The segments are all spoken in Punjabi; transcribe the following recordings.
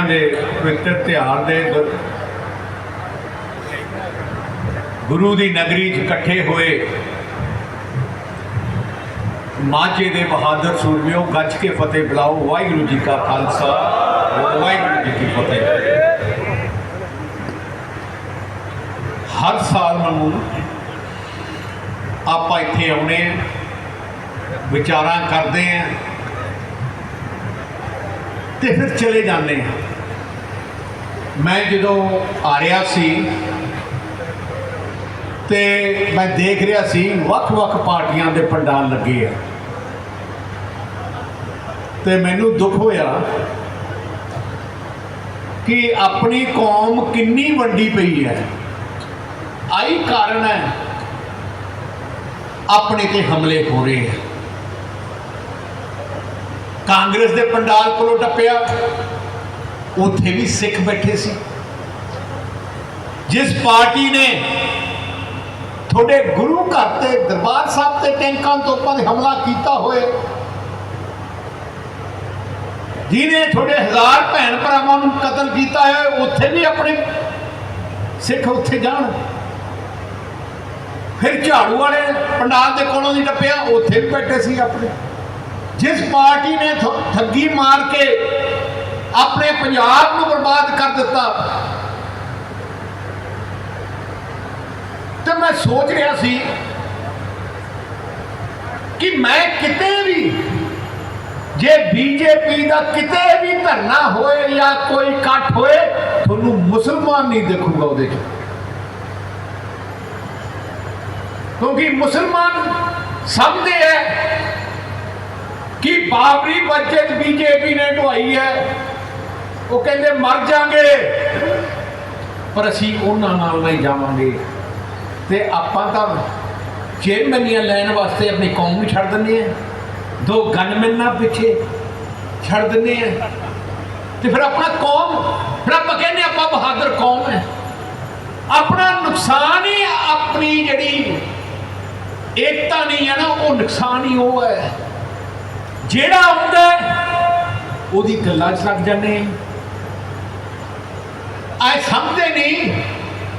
ਮੇਲਿਆਂ ਦੇ ਪਵਿੱਤਰ ਤਿਉਹਾਰ ਦੇ ਗੁਰੂ ਦੀ ਨਗਰੀ 'ਚ ਇਕੱਠੇ ਹੋਏ ਮਾਝੇ ਦੇ ਬਹਾਦਰ ਸੂਰਮਿਓ ਗੱਜ ਕੇ ਫਤਿਹ ਬੁਲਾਓ, ਵਾਹਿਗੁਰੂ ਜੀ ਕਾ ਖਾਲਸਾ, ਵਾਹਿਗੁਰੂ ਜੀ ਕੀ ਫਤਿਹ। ਹਰ ਸਾਲ ਨੂੰ ਆਪਾਂ ਇੱਥੇ ਆਉਣੇ, ਵਿਚਾਰਾਂ ਕਰਦੇ ਆ। ਤੇ ਫਿਰ ਚਲੇ ਜਾਂਦੇ ਹਾਂ। ਮੈਂ ਜਦੋਂ ਆ ਰਿਹਾ ਸੀ ਤੇ ਮੈਂ ਦੇਖ ਰਿਹਾ ਸੀ ਵੱਖ-ਵੱਖ ਪਾਰਟੀਆਂ ਦੇ ਪੰਡਾਲ ਲੱਗੇ ਆ। ਤੇ ਮੈਨੂੰ ਦੁੱਖ ਹੋਇਆ ਕਿ ਆਪਣੀ ਕੌਮ ਕਿੰਨੀ ਵੰਡੀ ਪਈ ਹੈ। ਆਈ ਕਾਰਨ ਹੈ, ਆਪਣੇ ਤੇ ਹਮਲੇ ਹੋ ਰਹੇ ਹੈ ਕਾਂਗਰਸ ਦੇ ਪੰਡਾਲ ਕੋਲੋਂ ਟੱਪਿਆ, ਉੱਥੇ ਵੀ ਸਿੱਖ ਬੈਠੇ ਸੀ। ਜਿਸ ਪਾਰਟੀ ਨੇ ਤੁਹਾਡੇ ਗੁਰੂ ਘਰ ਤੇ ਦਰਬਾਰ ਸਾਹਿਬ ਤੇ ਟੈਂਕਾਂ ਤੋਪਾਂ ਦੇ ਹਮਲਾ ਕੀਤਾ ਹੋਏ ਜਿਹਨੇ ਤੁਹਾਡੇ ਹਜ਼ਾਰ ਭੈਣ ਭਰਾਵਾਂ ਨੂੰ ਕਤਲ ਕੀਤਾ ਹੈ, ਉੱਥੇ ਵੀ ਆਪਣੇ ਸਿੱਖ ਉੱਥੇ ਜਾਣ। ਫਿਰ ਝਾੜੂ ਵਾਲੇ ਪੰਡਾਲ ਦੇ ਕੋਲੋਂ ਦੀ ਟੱਪਿਆ, ਉੱਥੇ ਵੀ ਬੈਠੇ ਸੀ ਆਪਣੇ। ਜਿਸ ਪਾਰਟੀ ਨੇ ਠ- ਠੱਗੀ ਮਾਰ ਕੇ ਆਪਣੇ ਪੰਜਾਬ ਨੂੰ ਬਰਬਾਦ ਕਰ ਦਿੱਤਾ। ਤੇ ਮੈਂ ਸੋਚ ਰਿਹਾ ਸੀ ਕਿ ਮੈਂ ਕਿਤੇ ਵੀ ਜੇ ਬੀਜੇਪੀ ਦਾ ਕਿਤੇ ਵੀ ਧਰਨਾ ਹੋਏ ਜਾਂ ਕੋਈ ਇਕੱਠ ਹੋਏ, ਤੁਹਾਨੂੰ ਮੁਸਲਮਾਨ ਨਹੀਂ ਦੇਖੂਗਾ ਉਹਦੇ 'ਚ। ਕਿਉਂਕਿ ਮੁਸਲਮਾਨ ਸਮਝਦੇ ਹੈ ਕਿ ਬਾਬਰੀ ਮਸਜਿਦ ਬੀਜੇਪੀ ਨੇ ਢਵਾਈ ਹੈ। ਉਹ ਕਹਿੰਦੇ ਮਰ ਜਾਾਂਗੇ। ਪਰ ਅਸੀਂ ਉਹਨਾਂ ਨਾਲ ਨਹੀਂ ਜਾਵਾਂਗੇ। ਤੇ ਆਪਾਂ ਤਾਂ ਚੇਅਰਮੈਨੀਆਂ ਲੈਣ ਵਾਸਤੇ ਆਪਣੀ ਕੌਮ ਨੂੰ ਛੱਡ ਦਿੰਦੇ ਆ ਦੋ ਗਨਮੈਨ ਨਾਲ ਪਿੱਛੇ ਛੱਡ ਦਿੰਦੇ ਆ ਤੇ ਫਿਰ ਆਪਣਾ ਕੌਮ, ਫਿਰ ਆਪਾਂ ਕਹਿੰਦੇ ਆਪਾਂ ਬਹਾਦਰ ਕੌਮ ਹੈ। ਆਪਣਾ ਨੁਕਸਾਨ ਹੀ ਆਪਣੀ ਜਿਹੜੀ ਏਕਤਾ ਨਹੀਂ ਹੈ ਨਾ, ਉਹ ਨੁਕਸਾਨ ਹੀ ਉਹ ਹੈ। ਜਿਹੜਾ ਆਉਂਦਾ ਉਹਦੀ ਗੱਲਾਂ 'ਚ ਲੱਗ ਜਾਂਦੇ ਆ ਸਮਝਦੇ ਨਹੀਂ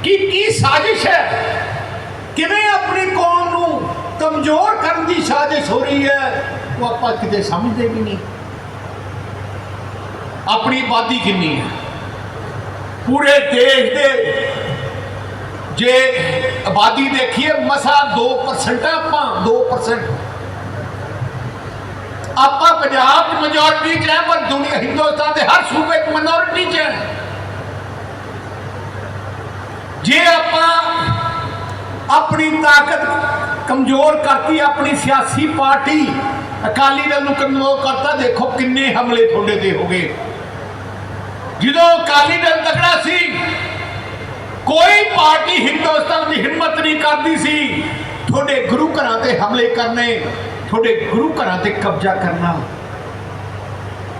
ਕਿ ਕੀ ਸਾਜ਼ਿਸ਼ ਹੈ? ਕਿਵੇਂ ਆਪਣੀ ਕੌਮ ਨੂੰ ਕਮਜ਼ੋਰ ਕਰਨ ਦੀ ਸਾਜ਼ਿਸ਼ ਹੋ ਰਹੀ ਹੈ, ਉਹ ਆਪਾਂ ਕਿਤੇ ਸਮਝਦੇ ਵੀ ਨਹੀਂ। ਆਪਣੀ ਆਬਾਦੀ ਕਿੰਨੀ ਹੈ? ਪੂਰੇ ਦੇਸ਼ ਦੇ ਜੇ ਆਬਾਦੀ ਦੇਖੀਏ, ਮਸਾ 2% ਆਪਾਂ 2% ਆਪਾਂ ਪੰਜਾਬ ਚ ਮੈਜੋਰਟੀ ਚ ਹੈ, ਪਰ ਦੁਨੀਆ ਹਿੰਦੁਸਤਾਨ ਦੇ ਹਰ ਸੂਬੇ ਚ ਮਿਨੋਰਿਟੀ ਚ ਹੈ। ਜੇ ਆਪਾਂ ਆਪਣੀ ਤਾਕਤ ਕਮਜ਼ੋਰ ਕਰਤੀ, ਆਪਣੀ ਸਿਆਸੀ ਪਾਰਟੀ ਅਕਾਲੀ ਦਲ ਨੂੰ ਕਮਜ਼ੋਰ ਕਰਤਾ, ਦੇਖੋ ਕਿੰਨੇ ਹਮਲੇ ਤੁਹਾਡੇ ਤੇ ਹੋ ਗਏ। ਜਦੋਂ ਅਕਾਲੀ ਦਲ ਤਕੜਾ ਸੀ, ਕੋਈ ਪਾਰਟੀ ਹਿੰਦੁਸਤਾਨ ਦੀ ਹਿੰਮਤ ਨਹੀਂ ਕਰਦੀ ਸੀ, ਤੁਹਾਡੇ ਗੁਰੂ ਘਰਾਂ ਤੇ ਹਮਲੇ ਕਰਨੇ। ਤੁਹਾਡੇ ਗੁਰੂ ਘਰਾਂ ਤੇ ਕਬਜ਼ਾ ਕਰਨਾ।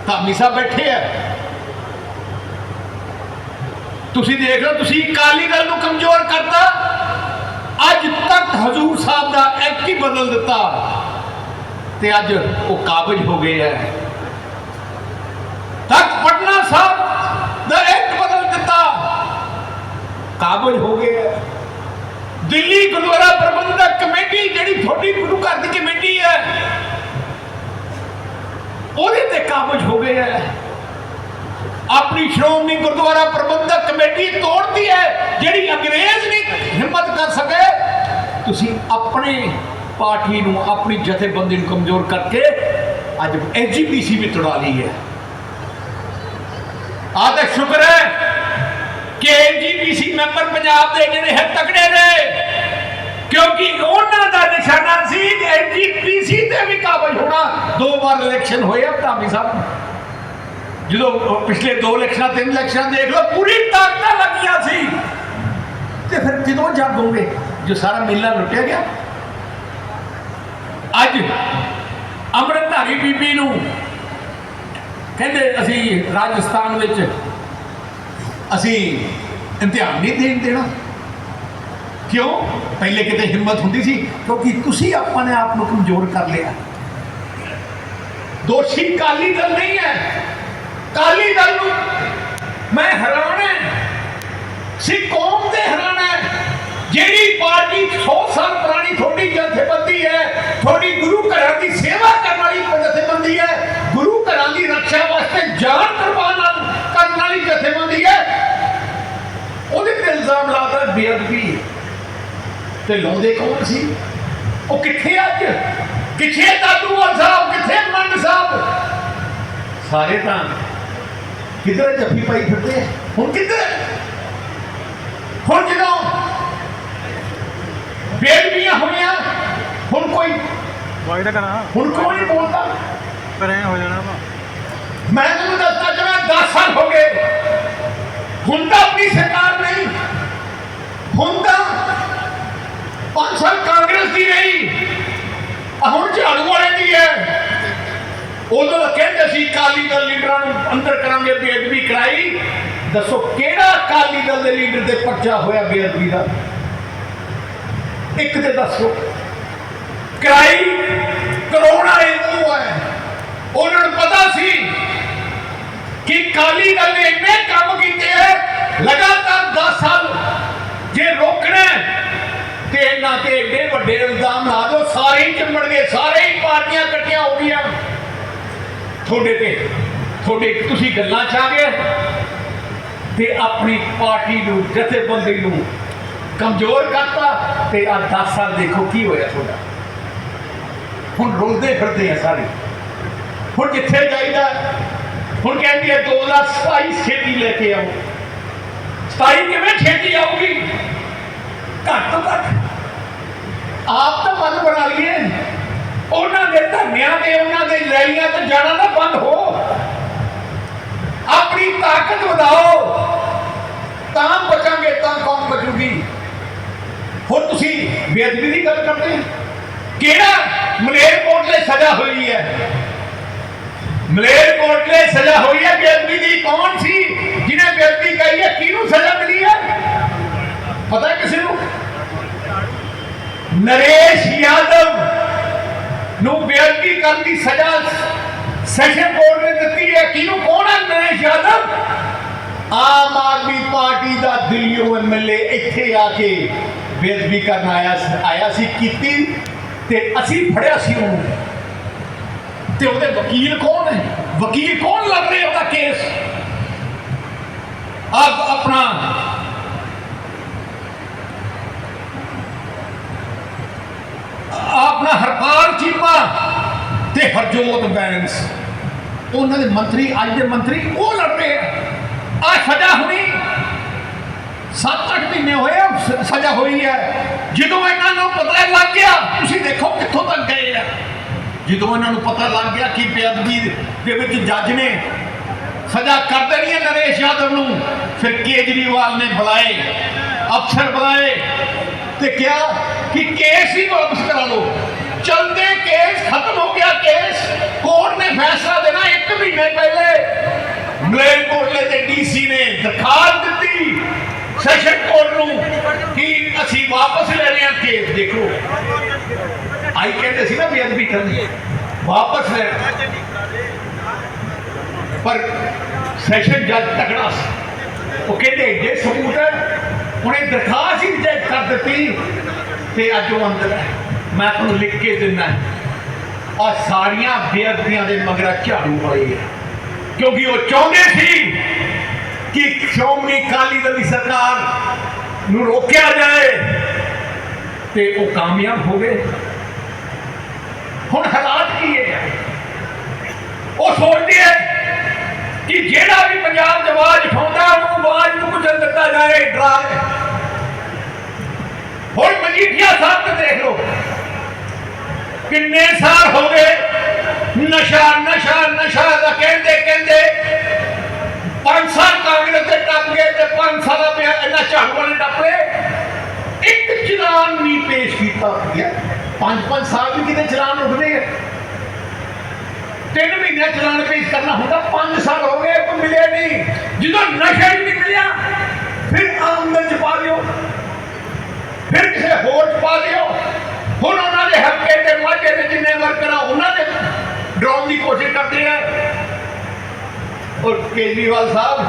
ਧਾਮੀ ਸਾਹਿਬ ਬੈਠੇ ਆ। ਤੁਸੀਂ ਦੇਖ ਲਓ, ਤੁਸੀਂ ਅਕਾਲੀ ਦਲ ਨੂੰ ਕਮਜ਼ੋਰ ਕਰਤਾ। ਅੱਜ ਤੱਕ ਹਜ਼ੂਰ ਸਾਹਿਬ ਦਾ ਐਕਟ ਹੀ ਬਦਲ ਦਿੱਤਾ। ਤੇ ਅੱਜ ਉਹ ਕਾਬਜ ਹੋ ਗਏ ਹੈ ਤੱਕ ਪਟਨਾ ਸਾਹਿਬ ਦਾ ਐਕਟ ਬਦਲ ਦਿੱਤਾ। ਕਾਬਜ ਹੋ ਗਏ ਹੈ ਦਿੱਲੀ ਗੁਰਦੁਆਰਾ ਪ੍ਰਬੰਧਕ ਕਮੇਟੀ, ਜਿਹੜੀ ਤੁਹਾਡੀ ਗੁਰੂ ਘਰ ਦੀ ਕਮੇਟੀ ਹੈ, ਉਹਦੇ ਤੇ ਕਾਬਜ ਹੋ ਗਏ ਹੈ। ਆਪਣੀ ਸ਼੍ਰੋਮਣੀ ਗੁਰਦੁਆਰਾ ਪ੍ਰਬੰਧਕ ਕਮੇਟੀ ਤੋੜਦੀ ਹੈ, ਜਿਹੜੀ ਅੰਗਰੇਜ਼ ਨਹੀਂ ਹਿੰਮਤ ਕਰ ਸਕੇ, ਤੁਸੀਂ ਆਪਣੇ ਪਾਰਟੀ ਨੂੰ, ਆਪਣੀ ਜਥੇਬੰਦੀ ਨੂੰ ਕਮਜ਼ੋਰ ਕਰਕੇ ਅੱਜ ਐਜੀਪੀਸੀ ਵੀ ਤੋੜਾ ਲਈ ਹੈ। ਆਹ ਤਾਂ ਸ਼ੁਕਰ ਹੈ ਕਿ ਮੈਂਬਰ ਪੰਜਾਬ ਦੇ ਜਿਹੜੇ ਹੈ, ਤਕੜੇ ਨੇ। ਕਿਉਂਕਿ ਉਹਨਾਂ ਦਾ ਨਿਸ਼ਾਨਾ ਸੀ ਕਿ ਐਜੀਪੀਸੀ ਤੇ ਵੀ ਕਾਬਜ ਹੋਣਾ। ਦੋ ਵਾਰ ਇਲੈਕਸ਼ਨ ਹੋਏ ਆ, ਧਾਮੀ ਸਾਹਿਬ। ਜਦੋਂ ਪਿਛਲੇ ਦੋ ਇਲੈਕਸ਼ਨਾਂ ਤਿੰਨ ਇਲੈਕਸ਼ਨਾਂ ਦੇਖ ਲਓ, ਪੂਰੀ ਤਾਕਤਾਂ ਲੱਗੀਆਂ ਸੀ। ਤੇ ਫਿਰ ਕਿਦੋਂ ਜਾਗੋਗੇ ਜੋ ਸਾਰਾ ਮੇਲਾ ਲੁੱਟਿਆ ਗਿਆ? ਅੱਜ ਅੰਮ੍ਰਿਤਧਾਰੀ ਬੀਬੀ ਨੂੰ ਕਹਿੰਦੇ ਅਸੀਂ ਰਾਜਸਥਾਨ ਵਿੱਚ ਅਸੀਂ ਇਮਤਿਹਾਨ ਨਹੀਂ ਦੇਣ ਦੇਣਾ। ਕਿਉਂ? ਪਹਿਲੇ ਕਿਤੇ ਹਿੰਮਤ ਹੁੰਦੀ ਸੀ, ਕਿਉਂਕਿ ਤੁਸੀਂ ਆਪਾਂ ਨੇ ਆਪ ਨੂੰ ਕਮਜ਼ੋਰ ਕਰ ਲਿਆ। ਦੋਸ਼ੀ ਕਾਲੀ ਦਲ ਨਹੀਂ ਹੈ। ਕਾਲੀ ਦਲ ਨੂੰ ਮੈਂ ਹੈਰਾਨ ਹੈ। ਕੌਮ ਦੇ ਹੈਰਾਨ ਜਿਹੜੀ ਪਾਰਟੀ 100 ਸਾਲ ਪੁਰਾਣੀ ਤੁਹਾਡੀ ਜਥੇਬੰਦੀ ਹੈ, ਤੁਹਾਡੀ ਗੁਰੂ ਘਰਾਂ ਦੀ ਸੇਵਾ ਕਰਨ ਵਾਲੀ ਜਥੇਬੰਦੀ ਹੈ, ਗੁਰੂ ਘਰਾਂ ਦੀ ਰੱਖਿਆ ਵਾਸਤੇ ਜਾਨ ਕੁਰਬਾਨ ਵਾਲੀ ਜਥੇਬੰਦੀ ਹੈ। ਉਹਦੇ ਤੇ ਇਲਜ਼ਾਮ ਲਾਦਾ ਬੇਅਦਬੀ ਤੇ ਲਾਉਂਦੇ ਕੌਣ ਸੀ? ਉਹ ਕਿੱਥੇ ਅੱਜ? ਕਿੱਥੇ ਦਾਦੂਵਾਲ ਸਾਹਿਬ? ਕਿੱਥੇ ਮੰਡ ਸਾਹਿਬ? ਸਾਰੇ ਤਾਂ ਕਿਧਰ ਜੱਫੀ ਪਾਈ ਫਿਰਦੇ ਆ? ਹੁਣ ਕਿੱਧਰ? ਹੁਣ ਜਦੋਂ ਬੇਅਦਬੀਆਂ ਹੋਈਆਂ ਹੁਣ ਕੋਈ ਵਾਇਦਾ ਕਰਾਂ ਹੁਣ ਕੋਈ ਨਹੀਂ ਬੋਲਦਾ? ਪਰ ਐ ਹੋ ਜਾਣਾ ਵਾ। ਮੈਂ ਤੁਹਾਨੂੰ ਦੱਸਦਾ ਜਿਵੇਂ 10 ਸਾਲ ਹੋ ਗਏ ਹੁਣ ਤਾਂ ਆਪਣੀ ਸਰਕਾਰ ਨਹੀਂ ਹੁਣ ਤਾਂ 5 ਸਾਲ ਕਾਂਗਰਸ ਦੀ ਰਹੀ ਹੁਣ ਝਾੜੂ ਵਾਲੇ ਦੀ ਹੈ ਉਦੋਂ ਕਹਿੰਦੇ ਸੀ ਕਾਲੀ ਦਲ ਲੀਡਰਾਂ ਨੂੰ ਅੰਦਰ ਕਰਾਂਗੇ ਬੇਅਦਬੀ ਕਰਾਈ ਦੱਸੋ ਕਿਹੜਾ ਕਾਲੀ ਦਲ ਦੇ ਲੀਡਰ ਤੇ ਪਰਚਾ ਹੋਇਆ ਬੇਅਦਬੀ ਦਾ ਇੱਕ ਤੇ ਦੱਸੋ ਕਰਾਈ ਕਰੋਨਾ ਇਹ ਹੈ ਉਹਨਾਂ ਨੂੰ ਪਤਾ ਸੀ ਕਿ ਕਾਲੀ ਦਲ ਨੇ ਇੰਨੇ ਕੰਮ ਕੀਤੇ ਹੈ ਲਗਾਤਾਰ 10 ਸਾਲ ਜੇ ਰੋਕਣਾ ਤੇ ਇਹਨਾਂ ਤੇ ਇੰਨੇ ਵੱਡੇ ਇਲਜ਼ਾਮ ਲਾ ਦਿਓ, ਸਾਰੇ ਹੀ ਚੰਬੜ ਗਏ, ਸਾਰੇ ਹੀ ਪਾਰਟੀਆਂ ਇਕੱਠੀਆਂ ਹੋ ਗਈਆਂ। ਤੁਹਾਡੇ ਤੇ, ਤੁਹਾਡੇ, ਤੁਸੀਂ ਗੱਲਾਂ ਚ ਆ ਗਏ, ਤੇ ਆਪਣੀ ਪਾਰਟੀ ਨੂੰ, ਜਥੇਬੰਦੀ ਨੂੰ ਕਮਜ਼ੋਰ ਕਰਤਾ, ਤੇ ਆ 10 ਸਾਲ ਦੇਖੋ ਕੀ ਹੋਇਆ ਤੁਹਾਡਾ। ਹੁਣ ਰੁਲਦੇ ਫਿਰਦੇ ਆ ਸਾਰੇ। ਹੁਣ ਜਿੱਥੇ ਜਾਈਦਾ ਹੁਣ ਕਹਿੰਦੀ ਹੈ 2027 ਛੇਤੀ ਲੈ ਕੇ ਆਓ। 27 ਕਿਵੇਂ ਛੇਤੀ ਆਊਗੀ? ਘੱਟ ਤੋਂ ਘੱਟ। ਆਪ ਤਾਂ ਮਨ ਬਣਾ ਲਈਏ। ਉਹਨਾਂ ਦੇ ਧਰਨਿਆਂ ਤੇ, ਉਹਨਾਂ ਦੇ ਰੈਲੀਆਂ ਤੇ ਜਾਣਾ ਨਾ ਬੰਦ ਹੋ। ਆਪਣੀ ਤਾਕਤ ਵਧਾਓ। ਤਾਂ ਬਚਾਂਗੇ, ਤਾਂ ਕੌਮ ਬਚੂਗੀ। ਹੁਣ ਤੁਸੀਂ ਬੇਅਦਬੀ ਦੀ ਗੱਲ ਕਰਦੇ ਕਿਹੜਾ ਕਿਹੜਾ ਮਲੇਰਕੋਟਲੇ ਸਜ਼ਾ ਹੋਈ ਹੈ? ਮਲੇਰਕੋਟਲੇ ਸਜ਼ਾ ਹੋਈ ਹੈ। ਬੇਅਦਬੀ ਦੀ ਕੌਣ ਸੀ ਜਿਹਨੇ ਬੇਅਦਬੀ ਕਰੀ ਹੈ? ਕਿਹਨੂੰ ਸਜ਼ਾ ਮਿਲੀ ਹੈ? ਪਤਾ ਕਿਸੇ ਨੂੰ? ਨਰੇਸ਼ ਯਾਦਵ ਨੂੰ ਬੇਅਦਬੀ ਕਰਨ ਦੀ ਸਜ਼ਾ ਸੈਸ਼ਨ ਕੋਰਟ ਨੇ ਦਿੱਤੀ ਹੈ। ਕਿਹਨੂੰ? ਕੌਣ ਹੈ ਨਰੇਸ਼ ਯਾਦਵ? ਆਮ ਆਦਮੀ ਪਾਰਟੀ ਦਾ ਦਿੱਲੀੋਂ ਐਮਐਲਏ ਇੱਥੇ ਆ ਕੇ ਬੇਅਦਬੀ ਕਰਨ ਆਇਆ ਆਇਆ ਸੀ, ਕੀਤੀ ਤੇ ਅਸੀਂ ਫੜਿਆ ਸੀ ਉਹਨੂੰ। ਤੇ ਉਹਦੇ ਵਕੀਲ ਕੌਣ ਹੈ? ਵਕੀਲ ਕੌਣ ਲੜ ਉਹਦਾ ਕੇਸ? ਆਪ ਆਪਣਾ ਆਪਣਾ ਹਰਪਾਲ ਚੀਮਾ ਤੇ ਹਰਜੋਤ ਬੈਂਸ ਉਹਨਾਂ ਦੇ ਮੰਤਰੀ, ਅੱਜ ਦੇ ਮੰਤਰੀ ਉਹ ਲੜ ਰਹੇ ਆ? ਆ ਸਜ਼ਾ ਹੋਣੀ 7-8 ਮਹੀਨੇ ਹੋਏ ਸਜ਼ਾ ਹੋਈ ਹੈ। ਜਦੋਂ ਇਹਨਾਂ ਨੂੰ ਪਤਾ ਲੱਗ ਗਿਆ, ਤੁਸੀਂ ਦੇਖੋ ਕਿੱਥੋਂ ਤੱਕ ਗਏ ਆ। ਜਦੋਂ ਇਹਨਾਂ ਨੂੰ ਪਤਾ ਲੱਗ ਗਿਆ ਕਿ ਬੇਅਦਬੀ ਦੇ ਵਿੱਚ ਜੱਜ ਨੇ ਸਜ਼ਾ ਕਰ ਦੇਣੀ ਹੈ ਨਰੇਸ਼ ਯਾਦਵ ਨੂੰ, ਫਿਰ ਕੇਜਰੀਵਾਲ ਨੇ ਬੁਲਾਏ, ਅਫਸਰ ਬੁਲਾਏ ਤੇ ਕਿਹਾ ਕਿ ਕੇਸ ਹੀ ਵਾਪਸ ਕਰਾ ਲਓ। ਚਲਦੇ ਕੇਸ, ਖਤਮ ਹੋ ਗਿਆ ਕੇਸ, ਕੋਰਟ ਨੇ ਫੈਸਲਾ ਦੇਣਾ ਇੱਕ ਮਹੀਨੇ ਪਹਿਲੇ। ਮਲੇਰਕੋਟਲੇ ਦੇ ਡੀਸੀ ਨੇ ਦਰਖਾਸਤ ਦਿੱਤੀ ਸੈਸ਼ਨ ਕੋਰਟ ਨੂੰ ਕਿ ਅਸੀਂ ਵਾਪਸ ਲੈ ਰਹੇ ਹਾਂ ਕੇਸ, ਦੇਖੋ। ਆਈ ਕਹਿੰਦੇ ਸੀ ਨਾ ਬੇਅਦਬੀ ਕਰਨੀ ਵਾਪਸ ਲੈ ਪਰ ਸੈਸ਼ਨ ਜੱਜ ਤਕੜਾ ਸੀ, ਉਹ ਕਹਿੰਦੇ ਜੇ ਸਬੂਤ ਹੈ ਉਹਨੇ ਦਰਖਾਸਤ ਹੀ ਰਿਜੈਕਟ ਕਰ ਦਿੱਤੀ ਤੇ ਅੱਜ ਉਹ ਅੰਦਰ ਹੈ। ਮੈਂ ਤੁਹਾਨੂੰ ਲਿਖ ਕੇ ਦਿੰਦਾ ਆ ਸਾਰੀਆਂ ਬੇਅਦਬੀਆਂ ਦੇ ਮਗਰਾ ਝਾੜੂ ਵਾਲੀ ਹੈ। ਕਿਉਂਕਿ ਉਹ ਚਾਹੁੰਦੇ ਸੀ ਕਿ ਸ਼੍ਰੋਮਣੀ ਅਕਾਲੀ ਦਲ ਦੀ ਸਰਕਾਰ ਨੂੰ ਰੋਕਿਆ ਜਾਏ ਤੇ ਉਹ ਕਾਮਯਾਬ ਹੋਵੇ ਹੁਣ ਹਾਲਾਤ ਕੀ ਹੈ? ਉਹ ਸੋਚਦੇ ਹੈ ਕਿ ਜਿਹੜਾ ਵੀ ਪੰਜਾਬ 'ਚ ਆਵਾਜ਼ ਉਠਾਉਂਦਾ, ਉਹਨੂੰ ਆਵਾਜ਼ ਨੂੰ ਕੁਚਲ ਦਿੱਤਾ ਜਾਏ ਡਰਾ ਹੁਣ ਮਜੀਠੀਆ ਸਾਹਿਬ ਤੇ ਦੇਖ ਲਓ। ਕਿੰਨੇ ਸਾਲ ਹੋ ਗਏ ਨਸ਼ਾ ਨਸ਼ਾ ਨਸ਼ਾ ਦਾ ਕਹਿੰਦੇ ਕਹਿੰਦੇ ਪੰਜ ਸਾਲ ਕਾਂਗਰਸ ਦੇ ਟੱਪ ਗਏ ਤੇ ਪੰਜ ਸਾਲਾਂ ਪਿਆ ਇਹਨਾਂ ਝਾੜੂ ਵਾਲੇ ਟੱਪੇ ਇੱਕ ਚਲਾਨ ਨਹੀਂ ਪੇਸ਼ ਕੀਤਾ ਗਿਆ। ਪੰਜ ਪੰਜ ਸਾਲ ਵੀ ਕਿਤੇ ਚਲਾਨ ਉੱਠਦੇ ਆ। ਤਿੰਨ ਮਹੀਨੇ ਚਲਾਨ ਪੇਸ਼ ਕਰਨਾ ਹੁੰਦਾ 5 ਸਾਲ ਹੋ ਗਏ, ਕੋਈ ਮਿਲਿਆ ਨਹੀਂ। ਜਦੋਂ ਨਸ਼ਾ ਹੀ ਨਹੀਂ ਫਿਰ ਆਮਦਨ ਚ ਪਾ ਦਿਓ। ਫਿਰ ਕਿਸੇ ਹੋਰ ਚ ਪਾ ਦਿਓ। ਹੁਣ ਉਹਨਾਂ ਦੇ ਹੱਕੇ ਤੇ ਮਾਝੇ ਦੇ ਜਿੰਨੇ ਵਰਕਰ ਆ, ਉਹਨਾਂ ਦੇ ਡਰਾਉਣ ਦੀ ਕੋਸ਼ਿਸ਼ ਕਰਦੇ ਆ। ਔਰ ਕੇਜਰੀਵਾਲ ਸਾਹਿਬ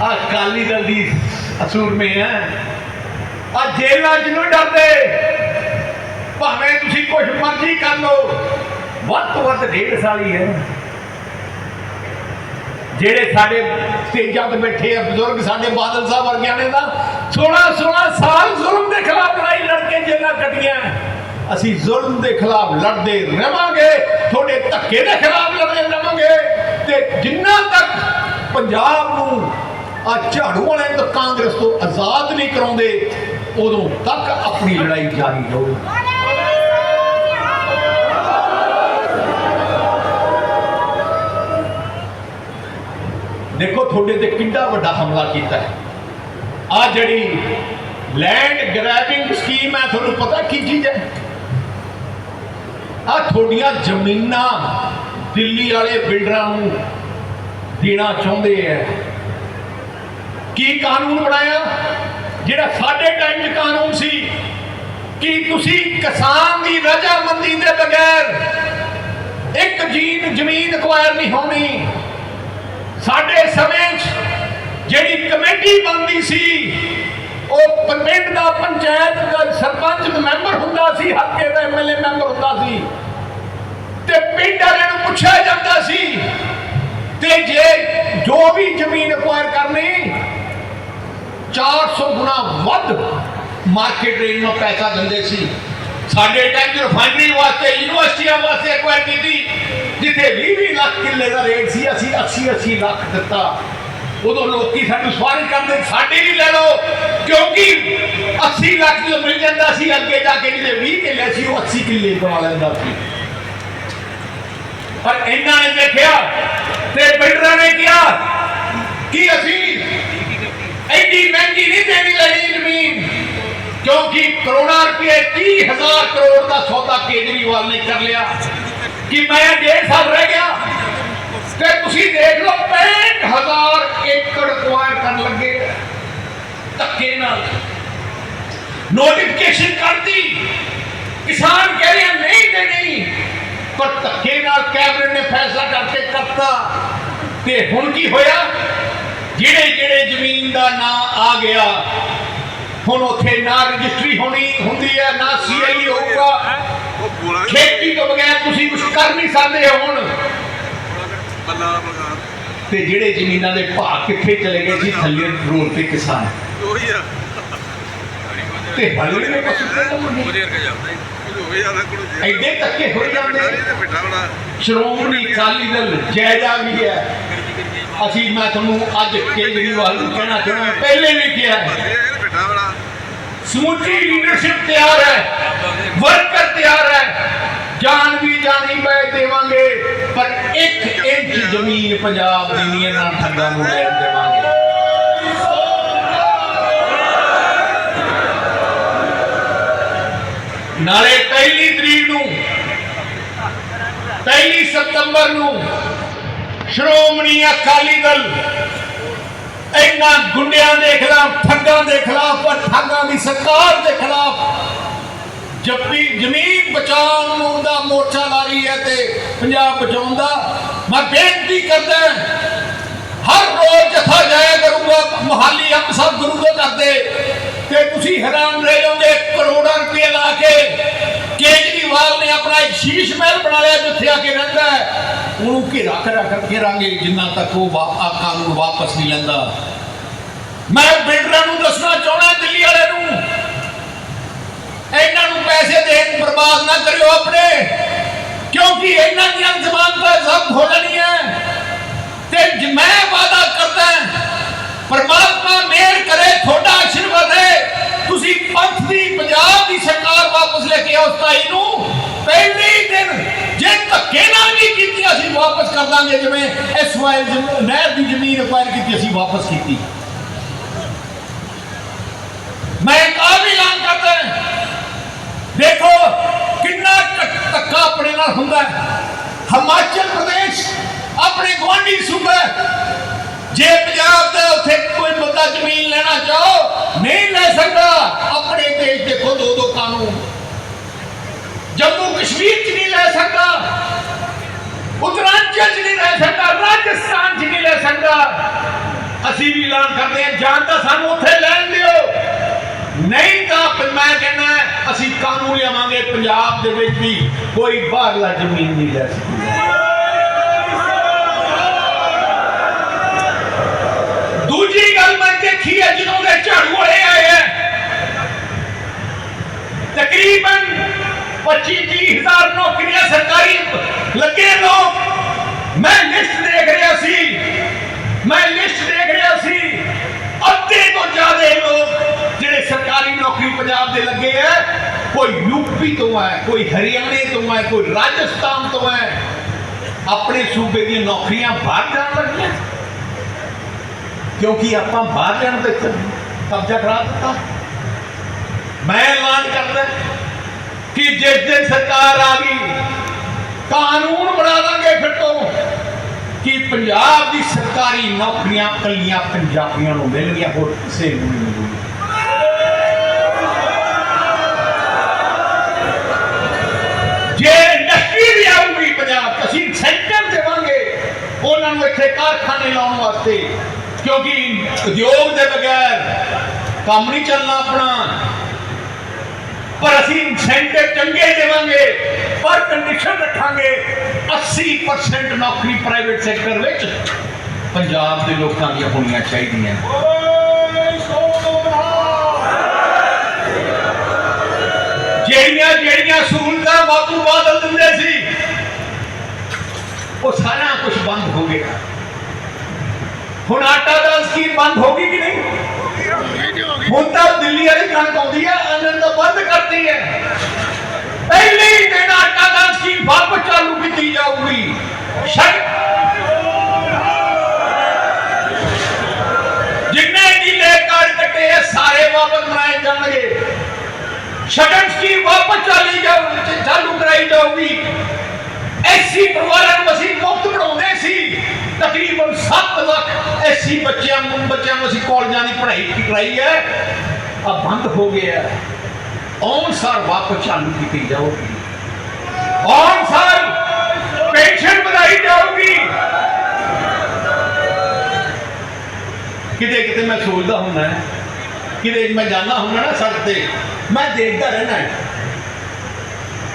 ਆ ਕਾਲੀ ਦਲ ਦੀ ਅਸੂਰ ਮੇ ਹੈ। ਆ ਜੇਲਾਂ ਚ ਨੂੰ ਡਰਦੇ। ਭਾਵੇਂ ਤੁਸੀਂ ਕੁਝ ਮਰਜ਼ੀ ਕਰ ਲਓ। ਵੱਧ ਤੋਂ ਵੱਧ ਡੇਢ ਸਾਲ ਹੀ। ਹੈ ਜਿਹੜੇ ਸਾਡੇ ਸਟੇਜਾਂ ਤੇ ਬੈਠੇ ਆ, ਬਜ਼ੁਰਗ ਸਾਡੇ ਬਾਦਲ ਸਾਹਿਬ ਵਰਗਿਆਂ ਨੇ ਤਾਂ 16 16 ਸਾਲ ਜ਼ੁਲਮ ਦੇ ਖਿਲਾਫ ਲੜਾਈ ਲੜ ਕੇ ਜੇਲਾਂ ਕੱਟੀਆਂ। ਅਸੀਂ ਜ਼ੁਲਮ ਦੇ ਖਿਲਾਫ ਲੜਦੇ ਰਵਾਂਗੇ, ਤੁਹਾਡੇ ਧੱਕੇ ਦੇ ਖਿਲਾਫ ਲੜਦੇ ਰਵਾਂਗੇ। ਤੇ ਜਿੰਨਾ ਤੱਕ ਪੰਜਾਬ ਨੂੰ ਆ ਝਾੜੂ ਵਾਲੇ ਤੋਂ ਕਾਂਗਰਸ ਤੋਂ ਆਜ਼ਾਦ ਨਹੀਂ ਕਰਾਉਂਦੇ, ਉਦੋਂ ਤੱਕ ਆਪਣੀ ਲੜਾਈ ਜਾਰੀ ਰਹੂਗੀ ਦੇਖੋ, ਤੁਹਾਡੇ ਤੇ ਕਿੰਨਾ ਵੱਡਾ ਹਮਲਾ ਕੀਤਾ ਹੈ। ਆ ਜਿਹੜੀ ਲੈਂਡ ਗ੍ਰੈਬਿੰਗ ਸਕੀਮ ਹੈ, ਤੁਹਾਨੂੰ ਪਤਾ ਕੀ ਚੀਜ਼ ਹੈ? ਆ ਤੁਹਾਡੀਆਂ ਜ਼ਮੀਨਾਂ ਦਿੱਲੀ ਵਾਲੇ ਬਿਲਡਰਾਂ ਨੂੰ ਦੇਣਾ ਚਾਹੁੰਦੇ ਐ ਕੀ ਕਾਨੂੰਨ ਬਣਾਇਆ? ਜਿਹੜਾ ਸਾਡੇ ਟਾਈਮ 'ਚ ਕਾਨੂੰਨ ਸੀ ਕਿ ਤੁਸੀਂ ਕਿਸਾਨ ਦੀ ਰਜਾਮੰਦੀ ਦੇ ਬਗੈਰ ਇੱਕ ਜੀਨ ਜ਼ਮੀਨ ਅਕਵਾਇਰ ਨਹੀਂ ਹੋਣੀ। ਸਾਡੇ ਸਮੇਂ 'ਚ ਜਿਹੜੀ ਕਮੇਟੀ ਬਣਦੀ ਸੀ, ਉਹ ਪਿੰਡ ਦਾ ਪੰਚਾਇਤ ਦਾ ਸਰਪੰਚ ਮੈਂਬਰ ਹੁੰਦਾ ਸੀ, ਹਲਕੇ ਦਾ ਐਮਐਲਏ ਮੈਂਬਰ ਹੁੰਦਾ ਸੀ। ਤੇ ਪਿੰਡ ਵਾਲਿਆਂ ਨੂੰ ਪੁੱਛਿਆ ਜਾਂਦਾ ਸੀ, ਤੇ ਜੇ ਜੋ ਵੀ ਜ਼ਮੀਨ ਅਕਵਾਇਰ ਕਰਨੀ 400 ਗੁਣਾ ਵੱਧ ਮਾਰਕੀਟ ਰੇਟ ਨੂੰ ਪੈਸਾ ਦਿੰਦੇ ਸੀ। ਸਾਡੇ ਟਾਈਮ ਰਿਫਾਈਨਰੀ ਵਾਸਤੇ, ਯੂਨੀਵਰਸਿਟੀਆਂ ਵਾਸਤੇ ਐਕਵਾਇਰ ਕੀਤੀ। ਜਿੱਥੇ 20 ਲੱਖ ਕਿੱਲੇ ਦਾ ਰੇਟ ਸੀ, ਅਸੀਂ 80 80 ਲੱਖ ਦਿੱਤਾ। ਉਦੋਂ ਲੋਕੀ ਸਾਨੂੰ ਸਵਾਰੀ ਕਰਦੇ, ਸਾਡੇ ਵੀ ਲੈ ਲਓ। ਕਿਉਂਕਿ 80 ਲੱਖ ਜੋ ਮਿਲ ਜਾਂਦਾ ਸੀ, ਅੱਗੇ ਜਾ ਕੇ ਜਿਹਦੇ 20 ਕਿੱਲੇ ਸੀ, ਉਹ 80 ਕਿੱਲੇ ਦਵਾ ਲੈਂਦਾ ਸੀ। ਪਰ ਇਹਨਾਂ ਨੇ ਦੇਖਿਆ ਤੇ ਬਿਲਡਰਾਂ ਨੇ ਕਿਹਾ ਕਿ ਅਸੀਂ ਐਡੀ ਮਹਿੰਗੀ ਨਹੀਂ ਦੇਣੀ ਲੈਣੀ ਜ਼ਮੀਨ, ਕਿਉਂਕਿ ਕਰੋੜਾਂ ਰੁਪਏ 30000 ਕਰੋੜ ਦਾ ਸੌਦਾ ਕੇਜਰੀਵਾਲ ਨੇ ਕਰ ਲਿਆ। ਕਿ ਮੈਂ ਡੇਢ ਸਾਲ ਰਹਿ ਗਿਆ। ਤੇ ਤੁਸੀਂ ਦੇਖ ਲਓ 65000 ਏਕੜ ਕੁਆਰ ਕਰਨ ਲੱਗੇ। ਧੱਕੇ ਨਾਲ। ਨੋਟੀਫਿਕੇਸ਼ਨ ਕਰਦੀ ਕਿਸਾਨ ਕਹਿ ਰਿਹਾ, ਨਹੀਂ ਦੇਣੀ। ਪਰ ਧੱਕੇ ਨਾਲ ਕੈਬਨਿਟ ਨੇ ਫੈਸਲਾ ਕਰਕੇ ਕਰਤਾ ਤੇ ਹੁਣ ਕੀ ਹੋਇਆ? ਜਿਹੜੇ ਜਿਹੜੇ ਜ਼ਮੀਨ ਦਾ ਨਾਂ ਆ ਗਿਆ, ਹੁਣ ਉੱਥੇ ਨਾ ਰਜਿਸਟਰੀ ਹੋਣੀ ਹੁੰਦੀ ਹੈ, ਨਾ ਸੀਆਈ ਹੋਊਗਾ। ਖੇਤੀ ਤੋਂ ਬਗੈਰ ਤੁਸੀਂ ਕੁਝ ਕਰ ਨਹੀਂ ਸਕਦੇ ਹੁਣ। ਤੇ ਜਿਹੜੇ ਜ਼ਮੀਨਾਂ ਦੇ ਭਾਅ ਕਿੱਥੇ ਚਲੇ ਗਏ ਸੀ, ਥੱਲੇ ਰੋਡ ਤੇ ਕਿਸਾਨ। ਉਹੀ ਆ ਤੇ ਹਲੇ ਵੀ ਕੁਛ ਉਹਦੇ ਵਰਗਾ ਜਾਂਦਾ ਐਡੇ ਧੱਕੇ ਹੋਈ ਜਾਂਦੇ। ਸ਼੍ਰੋਮਣੀ ਅਕਾਲੀ ਦਲ ਜਾਇਜ਼ਾ ਵੀ ਹੈ। ਅਸੀਂ, ਮੈਂ ਤੁਹਾਨੂੰ ਅੱਜ ਕੇਜਰੀਵਾਲ ਨੂੰ ਕਹਿਣਾ ਚਾਹੁੰਦਾ, ਪਹਿਲੇ ਵੀ ਕਿਹਾ ਸਮੁੱਚੀ ਲੀਡਰਸ਼ਿਪ ਤਿਆਰ ਹੈ ਵਰਕਰ ਤਿਆਰ ਹੈ। ਜਾਨ ਵੀ ਜਾਨੀ ਪੈ ਦੇਵਾਂਗੇ, ਪਰ 1 ਇੰਚ ਜ਼ਮੀਨ ਪੰਜਾਬ ਦੀ ਨਹੀਂ, ਇਹਨਾਂ ਠੱਗਾਂ ਨੂੰ ਲੈਣ ਦੇਵਾਂਗੇ। ਨਾਲੇ ਪਹਿਲੀ ਤਰੀਕ ਨੂੰ, ਪਹਿਲੀ ਸਤੰਬਰ ਨੂੰ ਸ਼੍ਰੋਮਣੀ ਅਕਾਲੀ ਦਲ ਇਹਨਾਂ ਗੁੰਡਿਆਂ ਦੇ ਖਿਲਾਫ, ਠੱਗਾਂ ਦੇ ਖਿਲਾਫ ਔਰ ਠੱਗਾਂ ਦੀ ਸਰਕਾਰ ਦੇ ਖਿਲਾਫ ਜੱਪੀ, ਜ਼ਮੀਨ ਬਚਾਉਣ ਨੂੰ ਦਾ ਮੋਰਚਾ ਲਾ ਰਹੀ ਹੈ ਤੇ ਪੰਜਾਬ ਬਚਾਉਣ ਦਾ ਮੈਂ ਬੇਨਤੀ ਕਰਦਾ ਹਰ ਰੋਜ਼ ਜਥਾ ਜਾਇਆ ਕਰੂੰਗਾ, ਮੋਹਾਲੀ ਅੰਮ੍ਰਿਤਸਰ ਗੁਰੂ ਦੇ ਕਰਦੇ ਤੇ ਤੁਸੀਂ ਹੈਰਾਨ ਰਹਿ ਜਾਓਗੇ, ਕਰੋੜਾਂ ਰੁਪਏ ਲਾ ਕੇ ਕੇਜਰੀਵਾਲ ਨੇ ਆਪਣਾ ਇੱਕ ਸ਼ੀਸ਼ ਮਹਿਲ ਬਣਾ ਲਿਆ ਜਿੱਥੇ ਆ ਕੇ ਰਹਿੰਦਾ ਹੈ। ਉਹਨੂੰ ਘੇਰਾ ਕਰ ਰੱਖ ਘੇਰਾਂਗੇ ਜਿੰਨਾ ਤੱਕ ਉਹ ਆ ਕਾਨੂੰਨ ਵਾਪਸ ਨਹੀਂ ਲੈਂਦਾ। ਮੈਂ ਬਿਲਡਰਾਂ ਨੂੰ ਦੱਸਣਾ ਚਾਹਣਾ ਦਿੱਲੀ ਵਾਲੇ ਨੂੰ। ਇਹਨਾਂ ਨੂੰ ਪੈਸੇ ਦੇਣ ਬਰਬਾਦ ਨਾ ਕਰਿਓ ਆਪਣੇ। ਕਿਉਂਕਿ ਇਹਨਾਂ ਦੀਆਂ ਜ਼ਮਾਨਤਾਂ ਜ਼ਬਤ ਹੋ। ਜਾਣੀਆਂ ਤੇ ਮੈਂ ਵਾਅਦਾ ਕਰਦਾ ਪਰਮਾਤਮਾ ਮਿਹਰ ਕਰੇ, ਤੁਹਾਡਾ ਆਸ਼ੀਰਵਾਦ ਹੈ। ਤੁਸੀਂ ਪੰਥ ਦੀ ਪੰਜਾਬ ਦੀ ਸਰਕਾਰ ਵਾਪਸ ਲੈ ਕੇ ਆਓ 27 ਨੂੰ। ਪਹਿਲੇ ਦਿਨ ਜੇ ਧੱਕੇ ਨਾਲ ਨਹੀਂ ਕੀਤੀ, ਅਸੀਂ ਵਾਪਸ ਕਰ ਦਾਂਗੇ। ਜਿਵੇਂ ਇਸ ਵਾਇਲ ਨਹਿਰ ਦੀ ਜ਼ਮੀਨ ਅਕਵਾਇਰ ਕੀਤੀ, ਅਸੀਂ ਵਾਪਸ ਕੀਤੀ। ਮੈਂ ਇੱਕ ਵੀ ਐਲਾਨ ਕਰਦਾ ਦੇਖੋ, ਕਿੰਨਾ ਧੱਕਾ ਆਪਣੇ ਨਾਲ ਹੁੰਦਾ ਹੈ। ਹਿਮਾਚਲ ਪ੍ਰਦੇਸ਼ ਆਪਣੇ ਗੁਆਂਢੀ ਸੂਬਾ ਜੇ ਪੰਜਾਬ ਦਾ ਉੱਥੇ ਕੋਈ ਬੰਦਾ ਜ਼ਮੀਨ ਲੈਣਾ ਚਾਹੋ, ਨਹੀਂ ਲੈ ਸਕਦਾ। ਆਪਣੇ ਦੇਸ਼ ਦੇ ਖੁਦ ਦੋ ਦੋ ਕਾਨੂੰਨ ਜੰਮੂ ਕਸ਼ਮੀਰ 'ਚ ਨਹੀਂ ਲੈ ਸਕਦਾ। ਉੱਤਰਾਂਚਲ 'ਚ ਨਹੀਂ ਲੈ ਸਕਦਾ। ਰਾਜਸਥਾਨ 'ਚ ਨਹੀਂ ਲੈ ਸਕਦਾ। ਅਸੀਂ ਵੀ ਐਲਾਨ ਕਰਦੇ ਹਾਂ ਜਾਨ ਤਾਂ ਸਾਨੂੰ ਉੱਥੇ ਲੈਣ ਦਿਓ। ਨਹੀਂ ਤਾਂ ਮੈਂ ਕਹਿੰਦਾ ਅਸੀਂ ਕਾਨੂੰਨ ਲਿਆਵਾਂਗੇ। ਪੰਜਾਬ ਦੇ ਵਿੱਚ ਵੀ ਕੋਈ ਬਾਹਰਲਾ ਜ਼ਮੀਨ ਨਹੀਂ ਲੈ ਸਕਦਾ। ਦੂਜੀ ਗੱਲ ਮੈਂ ਦੇਖੀ ਹੈ ਜਦੋਂ ਦੇ ਝਾੜੂ ਵਾਲੇ ਆਏ ਹੈ ਤਕਰੀਬਨ 25 ਹਜ਼ਾਰ ਨੌਕਰੀਆਂ ਸਰਕਾਰੀ ਲੱਗੇ ਲੋਕ ਮੈਂ ਲਿਸਟ ਦੇਖ ਰਿਹਾ ਸੀ ਮੈਂ ਲਿਸਟ ਦੇਖ ਰਿਹਾ ਸੀ ਅੱਧੇ ਤੋਂ ਜ਼ਿਆਦਾ ਲੋਕ ਜਿਹੜੇ ਸਰਕਾਰੀ ਨੌਕਰੀ ਪੰਜਾਬ ਦੇ ਲੱਗੇ ਹੈ ਕੋਈ ਯੂਪੀ ਤੋਂ ਹੈ ਕੋਈ ਹਰਿਆਣੇ ਤੋਂ ਹੈ ਕੋਈ ਰਾਜਸਥਾਨ ਤੋਂ ਹੈ ਆਪਣੇ ਸੂਬੇ ਦੀਆਂ ਨੌਕਰੀਆਂ ਬਾਹਰ ਜਾਣ ਲੱਗੀਆਂ ਕਿਉਂਕਿ ਆਪਾਂ ਬਾਹਰ ਜਾਣ ਤੇ ਕਬਜ਼ਾ ਕਰਾ ਦਿੱਤਾ। ਮੈਂ ਐਲਾਨ ਕਰਦਾ ਕਿ ਜਿਸ ਦਿਨ ਸਰਕਾਰ ਆ ਗਈ, ਕਾਨੂੰਨ ਬਣਾ ਦਾਂਗੇ ਫਿਰ ਤੋਂ, ਕਿ ਪੰਜਾਬ ਦੀ ਸਰਕਾਰੀ ਨੌਕਰੀਆਂ ਕੱਲੀਆਂ ਪੰਜਾਬੀਆਂ ਨੂੰ ਮਿਲਣਗੀਆਂ, ਹੋਰ ਕਿਸੇ ਨੂੰ ਨਹੀਂ ਮਿਲਣਗੀਆਂ। ਜੇ ਇੰਡਸਟਰੀ ਵੀ ਆਊਗੀ ਪੰਜਾਬ, ਅਸੀਂ ਸੈਂਟਰ ਦੇਵਾਂਗੇ, ਉਹਨਾਂ ਨੂੰ ਇੱਥੇ ਕਾਰਖਾਨੇ ਲਾਉਣ ਵਾਸਤੇ। ਕਿਉਂਕਿ ਉਦਯੋਗ ਦੇ ਬਗੈਰ ਕੰਮ ਨਹੀਂ ਚੱਲਣਾ ਆਪਣਾ। ਪਰ ਅਸੀਂ ਇਨਸੈਂਟਿਵ ਚੰਗੇ ਦੇਵਾਂਗੇ, ਪਰ ਕੰਡੀਸ਼ਨ ਰੱਖਾਂਗੇ 80% ਨੌਕਰੀ ਪ੍ਰਾਈਵੇਟ ਸੈਕਟਰ ਵਿੱਚ ਪੰਜਾਬ ਦੇ ਲੋਕਾਂ ਦੀਆਂ ਹੋਣੀਆਂ ਚਾਹੀਦੀਆਂ। ਜਿਹੜੀਆਂ ਜਿਹੜੀਆਂ ਸਹੂਲਤਾਂ ਬਾਦੂ ਬਾਦਲ ਦਿੰਦੇ ਸੀ, ਉਹ ਸਾਰੇ ਹੁਣ ਆਟਾ ਦਾਲ ਸਕੀਮ ਬੰਦ ਹੋ ਗਈ ਕਿ ਨਹੀਂ? ਹੁਣ ਤਾਂ ਦਿੱਲੀ ਵਾਲੀ ਕਣਕ ਆਉਂਦੀ ਹੈ ਇਹਨਾਂ ਨੇ ਤਾਂ ਬੰਦ ਕਰਤੀ ਹੈ। ਪਹਿਲੇ ਹੀ ਦਿਨ ਆਟਾ ਦਾਲ ਸਕੀਮ ਵਾਪਸ ਚਾਲੂ ਕੀਤੀ ਜਾਊਗੀ। ਸ਼ਕ ਜਿੰਨੇ ਨੀਲੇ ਕਾਰਡ ਕੱਟੇ ਆ, ਸਾਰੇ ਵਾਪਸ ਬਣਾਏ ਜਾਣਗੇ। ਸ਼ਗਨ ਸਕੀਮ ਵਾਪਸ ਚਾਲੀ ਜਾਊ ਚਾਲੂ ਕਰਾਈ ਜਾਊਗੀ। ਐਸੀ ਪਰਿਵਾਰਾਂ ਨੂੰ ਅਸੀਂ ਮੁਫਤ ਬਣਾਉਂਦੇ ਸੀ। ਤਕਰੀਬਨ 7 ਲੱਖ ਬੱਚਿਆਂ ਨੂੰ ਬੱਚਿਆਂ ਨੂੰ ਅਸੀਂ ਕਾਲਜਾਂ ਦੀ ਪੜ੍ਹਾਈ ਕਰਾਈ ਹੈ। ਆ ਬੰਦ ਹੋ ਗਿਆ ਔਨ ਸਾਰ ਵਾਪਸ ਚਾਲੂ ਕੀਤੀ ਜਾਊਗੀ। ਔਨ ਸਾਰ ਪੈਨਸ਼ਨ ਵਧਾਈ ਜਾਊਗੀ। ਕਿਤੇ ਕਿਤੇ ਮੈਂ ਸੋਚਦਾ ਹੁੰਦਾ ਕਿਤੇ ਮੈਂ ਜਾਂਦਾ ਹੁੰਦਾ ਨਾ ਸੜਕ ਤੇ, ਮੈਂ ਦੇਖਦਾ ਰਹਿਣਾ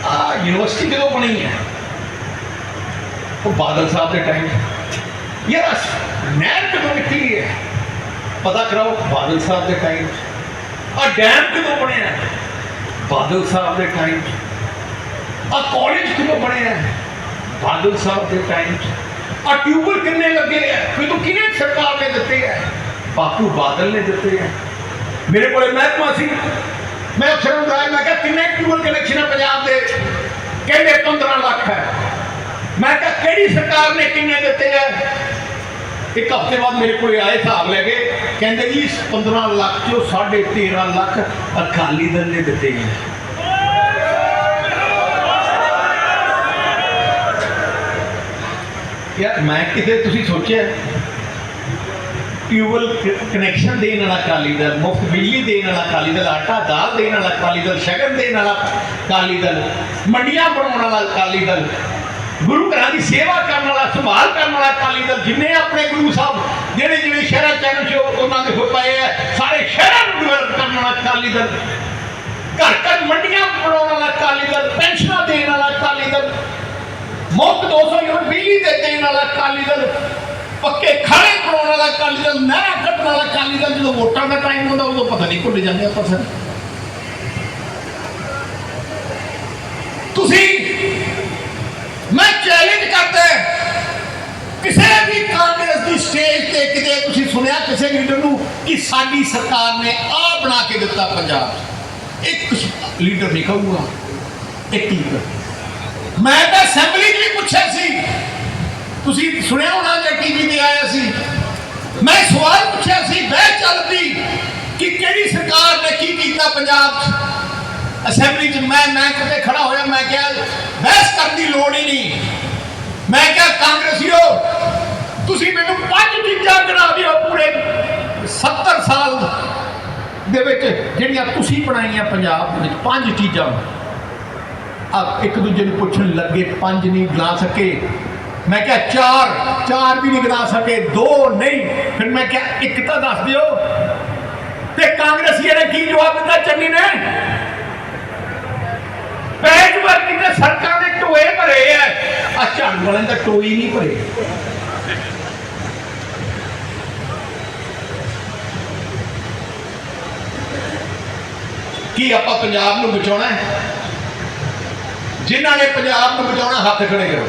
ਆ ਯੂਨੀਵਰਸਿਟੀ ਕਦੋਂ ਬਣੀ ਹੈ? ਉਹ ਬਾਦਲ ਸਾਹਿਬ ਦੇ ਟਾਈਮ ਯਾਰ ਨਹਿਰ ਕਦੋਂ ਨਿਕਲੀ ਹੈ? ਪਤਾ ਕਰਾਓ, ਬਾਦਲ ਸਾਹਿਬ ਦੇ ਟਾਈਮ ਆ ਡੈਮ ਕਦੋਂ ਬਣਿਆ ਬਾਦਲ ਸਾਹਿਬ ਦੇ ਟਾਈਮ ਆ ਕਾਲਜ ਕਦੋਂ ਬਣਿਆ ਬਾਦਲ ਸਾਹਿਬ ਦੇ ਟਾਈਮ ਆ ਟਿਊਬਲ ਕਿੰਨੇ ਲੱਗੇ ਆ ਮੈਨੂੰ ਕਿਹਨੇ ਸਰਕਾਰ ਨੇ ਦਿੱਤੇ ਆ ਬਾਪੂ ਬਾਦਲ ਨੇ ਦਿੱਤੇ ਆ ਮੇਰੇ ਕੋਲੇ ਮਹਿਕਮਾ ਸੀ। ਮੈਂ ਅਫਸਰਾਂ ਨੂੰ ਮੈਂ ਕਿਹਾ ਕਿੰਨੇ ਟਿਊਬਲ ਕਨੈਕਸ਼ਨ ਹੈ ਪੰਜਾਬ ਦੇ? ਕਹਿੰਦੇ 15 ਲੱਖ ਹੈ। ਮੈਂ ਕਿਹਾ ਕਿਹੜੀ ਸਰਕਾਰ ਨੇ ਕਿੰਨੇ ਦਿੱਤੇ ਆ ਇੱਕ ਹਫ਼ਤੇ ਬਾਅਦ ਮੇਰੇ ਕੋਲ ਆਏ ਹਿਸਾਬ ਲੈ ਕੇ, ਕਹਿੰਦੇ ਜੀ ਇਸ 15 ਲੱਖ ਚੋਂ 13.5 ਲੱਖ ਅਕਾਲੀ ਦਲ ਨੇ ਦਿੱਤੇ ਨੇ ਯਾਰ, ਮੈਂ ਕਿਤੇ ਤੁਸੀਂ ਸੋਚਿਆ ਟਿਊਬਲ ਕਨੈਕਸ਼ਨ ਦੇਣ ਵਾਲਾ ਅਕਾਲੀ ਦਲ, ਮੁਫਤ ਬਿਜਲੀ ਦੇਣ ਵਾਲਾ ਅਕਾਲੀ ਦਲ, ਆਟਾ ਦਾਲ ਦੇਣ ਵਾਲਾ ਅਕਾਲੀ ਦਲ, ਸ਼ਗਨ ਦੇਣ ਵਾਲਾ ਅਕਾਲੀ ਦਲ, ਮੰਡੀਆਂ ਬਣਾਉਣ ਵਾਲਾ ਅਕਾਲੀ ਦਲ ਗੁਰੂ ਘਰਾਂ ਦੀ ਸੇਵਾ ਕਰਨ ਵਾਲਾ, ਸੰਭਾਲ ਕਰਨ ਵਾਲਾ ਅਕਾਲੀ ਦਲ ਜਿੰਨੇ ਆਪਣੇ ਗੁਰੂ ਸਾਹਿਬ, ਜਿਹੜੇ ਜਿਵੇਂ ਸ਼ਹਿਰਾਂ ਚੈਨ ਚ ਉਹਨਾਂ ਦੇ ਹੋ ਪਏ ਆ। ਸਾਰੇ ਸ਼ਹਿਰਾਂ ਨੂੰ ਡਿਵੈਲਪ ਕਰਨ ਵਾਲਾ ਅਕਾਲੀ ਦਲ। ਘਰ ਘਰ ਮੰਡੀਆਂ ਬਣਾਉਣ ਵਾਲਾ ਅਕਾਲੀ ਦਲ, ਪੈਨਸ਼ਨਾਂ ਦੇਣ ਵਾਲਾ ਅਕਾਲੀ ਦਲ। ਮੁਫਤ 200 ਯੂਨਿਟ ਬਿਜਲੀ ਦੇ ਦੇਣ ਵਾਲਾ ਅਕਾਲੀ ਦਲ। ਪੱਕੇ ਖਾਣੇ ਬਣਾਉਣ ਵਾਲਾ ਅਕਾਲੀ ਦਲ, ਨਹਿਰਾਂ ਕੱਢਣ ਵਾਲਾ ਅਕਾਲੀ ਦਲ। ਜਦੋਂ ਵੋਟਾਂ ਦਾ ਟਾਈਮ ਹੁੰਦਾ, ਉਦੋਂ ਪਤਾ ਨਹੀਂ ਭੁੱਲ ਜਾਂਦੇ ਆਪਾਂ ਸਰ। ਤੁਸੀਂ ਮੈਂ ਚੈਲੰਜ ਕਰਦਾ ਕਿਸੇ ਵੀ ਕਾਂਗਰਸ ਦੀ ਸਟੇਜ ਤੇ ਕਿਤੇ ਤੁਸੀਂ ਸੁਣਿਆ ਕਿਸੇ ਲੀਡਰ ਨੂੰ ਕਿ ਸਾਡੀ ਸਰਕਾਰ ਨੇ ਆਹ ਬਣਾ ਕੇ ਦਿੱਤਾ ਪੰਜਾਬ ਇੱਕ ਲੀਡਰ ਨਹੀਂ ਕਹੂਗਾ, ਇੱਕ ਲੀਡਰ ਮੈਂ ਤਾਂ ਅਸੈਂਬਲੀ 'ਚ ਵੀ ਪੁੱਛਿਆ ਸੀ। ਤੁਸੀਂ ਸੁਣਿਆ ਹੋਣਾ ਜੇ ਟੀਵੀ ਤੇ ਆਇਆ ਸੀ। ਮੈਂ ਸਵਾਲ ਪੁੱਛਿਆ ਸੀ ਬਹਿ ਚੱਲਦੀ ਕਿ ਕਿਹੜੀ ਸਰਕਾਰ ਨੇ ਕੀ ਕੀਤਾ ਪੰਜਾਬ 'ਚ? ਅਸੈਂਬਲੀ 'ਚ ਮੈਂ ਮੈਂ ਕਿਤੇ ਖੜਾ ਹੋਇਆ, ਮੈਂ ਕਿਹਾ ਬਹਿਸ ਕਰਨ ਦੀ ਲੋੜ ਹੀ ਨਹੀਂ। ਮੈਂ ਕਿਹਾ, ਕਾਂਗਰਸੀਓ ਤੁਸੀਂ ਮੈਨੂੰ ਪੰਜ ਚੀਜ਼ਾਂ ਗਿਣਾ ਦਿਓ ਪੂਰੇ 70 ਸਾਲ ਦੇ ਵਿੱਚ ਜਿਹੜੀਆਂ ਤੁਸੀਂ ਬਣਾਈਆਂ ਪੰਜਾਬ ਵਿੱਚ, ਪੰਜ ਚੀਜ਼ਾਂ। ਆ ਇੱਕ ਦੂਜੇ ਨੂੰ ਪੁੱਛਣ ਲੱਗੇ, ਪੰਜ ਨਹੀਂ ਗਿਣਾ ਸਕੇ। ਮੈਂ ਕਿਹਾ ਚਾਰ ਚਾਰ ਵੀ ਨਹੀਂ ਗਿਣਾ ਸਕੇ, ਦੋ ਨਹੀਂ। ਫਿਰ ਮੈਂ ਕਿਹਾ ਇੱਕ ਤਾਂ ਦੱਸ ਦਿਓ। ਤੇ ਕਾਂਗਰਸੀਆਂ ਨੇ ਕੀ ਜਵਾਬ ਦਿੱਤਾ ਚੰਨੀ ਨੇ? ਪੈਜ ਵਰ ਕਿਤੇ ਸੜਕਾਂ ਦੇ ਟੋਏ ਭਰੇ ਐ। ਆ ਝਾੜੂ ਵਾਲਿਆਂ ਦਾ ਟੋਈ ਨਹੀਂ ਭਰੇ। ਕੀ ਆਪਾਂ ਪੰਜਾਬ ਨੂੰ ਬਚਾਉਣਾ ਹੈ? ਜਿਨ੍ਹਾਂ ਨੇ ਪੰਜਾਬ ਨੂੰ ਬਚਾਉਣਾ ਹੱਥ ਖੜੇ ਕਰੋ।